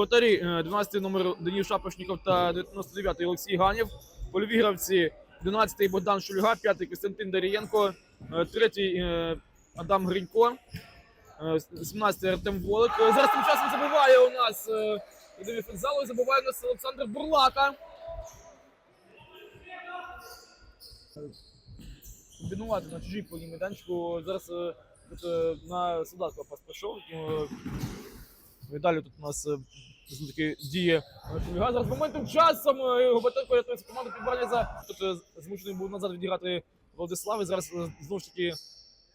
Воротарі е, 12 номер Даніл Шапошніков та 99-й Олексій Ганів. Польові гравці 11-й Богдан Шульга, 5-й Костянтин Дарієнко, 3-й Адам Гринько, е, 17-й Артем Волик. Е, Зараз тим часом забиває у нас е, Фензалов, забиває у нас Олександр Бурлака. Комбінувати на чужій полі майданчику. Зараз е, е, на солдатку пас прийшов. е, далі тут у нас е, таки діє Шульга. Зараз моментом часом е, Гоботенко рятується команду підбирання за тут е, змушений був назад відіграти Владислав. І зараз е, знову ж таки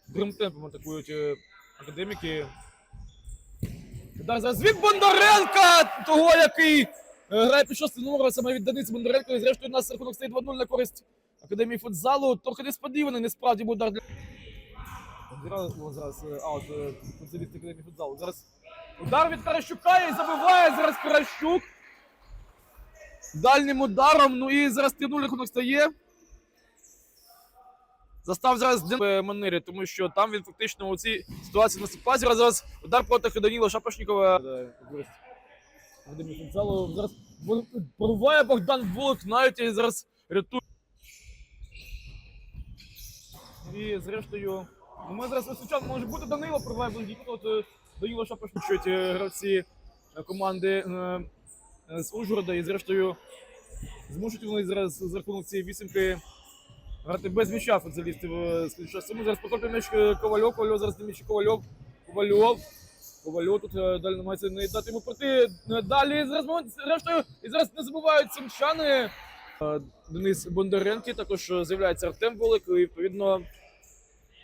другим темпом атакують академіки. Удар зараз від Бондаренка, того, який грає під шостим номером, саме від Даниці Бондаренко. І зрештою у нас рахунок стає 2-0 на користь Академії футзалу. Трохи несподіваний, насправді був удар для. Зараз аут футзаліст Академії футзалу. Зараз удар від Каращука і забиває зараз Каращук. Дальнім ударом. Ну і зараз 3-0 рахунок стає. Застав зараз в манері, тому що там він фактично у цій ситуації наступає. Зараз удар проти Даніла Шапошнікова. Зараз бо- Богдан Волок навіть і зараз рятує. І зрештою, ну, ми зараз звичайно може бути Данило прориває близько, от е, Данило Шапошнічують гравці е, команди е, е, з Ужгорода. І зрештою змушують вони зараз за рахунок цієї вісімки грати без м'яча футзалістів. е, з часу. Ми зараз покотив м'яч е, Ковальов, Ковальов зараз на м'ячі Ковальов. Ковальов. Ковальов тут е, далі намагається не дати йому пройти. Е, Далі зараз зрештою. І зараз не забувають сумчани. Е, Денис Бондаренки, також е, з'являється Артем Волик, і відповідно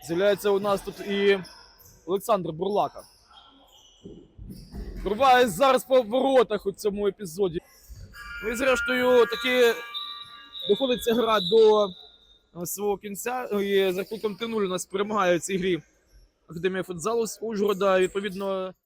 з'являється у нас тут і Олександр Бурлака. Прорває зараз по воротах у цьому епізоді. Ну і зрештою таки доходиться гра до е, свого кінця. І за рахунком 3-0 у нас перемагає в цій грі Академія футзалу з Ужгорода. Відповідно,